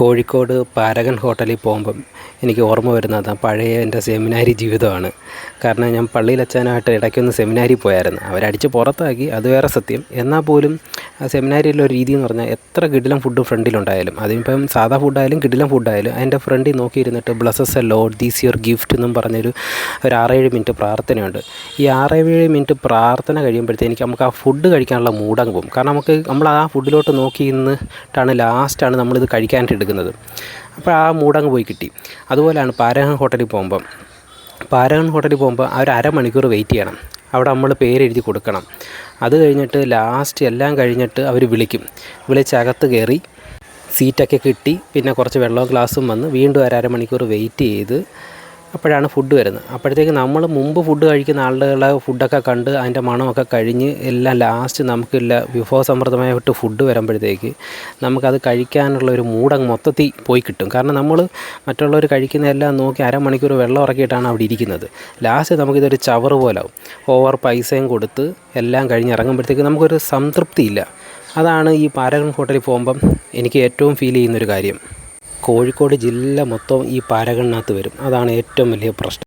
കോഴിക്കോട് പാരകൻ ഹോട്ടലിൽ പോകുമ്പം എനിക്ക് ഓർമ്മ വരുന്നത് പഴയ എന്റെ സെമിനാരി ജീവിതമാണ്. കാരണം ഞാൻ പള്ളിയിലച്ചാനായിട്ട് ഇടയ്ക്കൊന്ന് സെമിനാരി പോയായിരുന്നു. അവരടിച്ച് പുറത്താക്കി അത് വേറെ സത്യം. എന്നാൽ പോലും ആ സെമിനാരിയിലെ ഒരു രീതി എന്ന് പറഞ്ഞാൽ എത്ര കിടിലം ഫുഡ് ഫ്രണ്ടിലുണ്ടായാലും അതിപ്പം സാധാ ഫുഡായാലും കിടിലം ഫുഡായാലും അതിന്റെ ഫ്രണ്ടിൽ നോക്കിയിരുന്നിട്ട് bless us a lord these your gift എന്നും പറഞ്ഞൊരു ഒരു ആറേഴ് മിനിറ്റ് പ്രാർത്ഥനയുണ്ട്. ഈ ആറേഴ് മിനിറ്റ് പ്രാർത്ഥന കഴിയുമ്പോഴത്തേക്ക് നമുക്ക് ആ ഫുഡ് കഴിക്കാനുള്ള മൂടങ്ങ് പോകും കാരണം നമുക്ക് നമ്മൾ ആ ഫുഡിലോട്ട് നോക്കി നിന്നിട്ടാണ് ലാസ്റ്റാണ് നമ്മളിത് കഴിക്കാനായിട്ട് എടുക്കുന്നത്. അപ്പോൾ ആ മൂടങ്ങ് പോയി കിട്ടി. അതുപോലെയാണ് പാരഗൺ ഹോട്ടലിൽ പോകുമ്പം. പാരഗൺ ഹോട്ടലിൽ പോകുമ്പോൾ ആ ഒരു അരമണിക്കൂർ വെയിറ്റ് ചെയ്യണം. അവിടെ നമ്മൾ പേരെഴുതി കൊടുക്കണം. അത് കഴിഞ്ഞിട്ട് ലാസ്റ്റ് എല്ലാം കഴിഞ്ഞിട്ട് അവർ വിളിക്കും. വിളിച്ച് അകത്ത് കയറി സീറ്റൊക്കെ കിട്ടി. പിന്നെ കുറച്ച് വെള്ളവും ഗ്ലാസ്സും വന്ന് വീണ്ടും ഒരു അരമണിക്കൂർ വെയിറ്റ് ചെയ്ത് അപ്പോഴാണ് ഫുഡ് വരുന്നത്. അപ്പോഴത്തേക്ക് നമ്മൾ മുമ്പ് ഫുഡ് കഴിക്കുന്ന ആളുകളെ ഫുഡൊക്കെ കണ്ട് അതിന്റെ മണമൊക്കെ കഴിഞ്ഞ് എല്ലാം ലാസ്റ്റ് നമുക്കില്ല വിഭവസമൃദ്ധമായിട്ട് ഫുഡ് വരുമ്പോഴത്തേക്ക് നമുക്കത് കഴിക്കാനുള്ള ഒരു മൂടങ്ങ് മൊത്തത്തിൽ പോയി കിട്ടും. കാരണം നമ്മൾ മറ്റുള്ളവർ കഴിക്കുന്നതെല്ലാം നോക്കി അരമണിക്കൂർ വെള്ളം ഉറക്കിയിട്ടാണ് അവിടെ ഇരിക്കുന്നത്. ലാസ്റ്റ് നമുക്കിതൊരു ചവറ് പോലെ ഓവർ പൈസയും കൊടുത്ത് എല്ലാം കഴിഞ്ഞ് ഇറങ്ങുമ്പോഴത്തേക്ക് നമുക്കൊരു സംതൃപ്തിയില്ല. അതാണ് ഈ പാരഗൺ ഹോട്ടലിൽ പോകുമ്പം എനിക്ക് ഏറ്റവും ഫീൽ ചെയ്യുന്നൊരു കാര്യം. കോഴിക്കോട് ജില്ല മൊത്തം ഈ പാരകളിനകത്ത് വരും. അതാണ് ഏറ്റവും വലിയ പ്രശ്നം.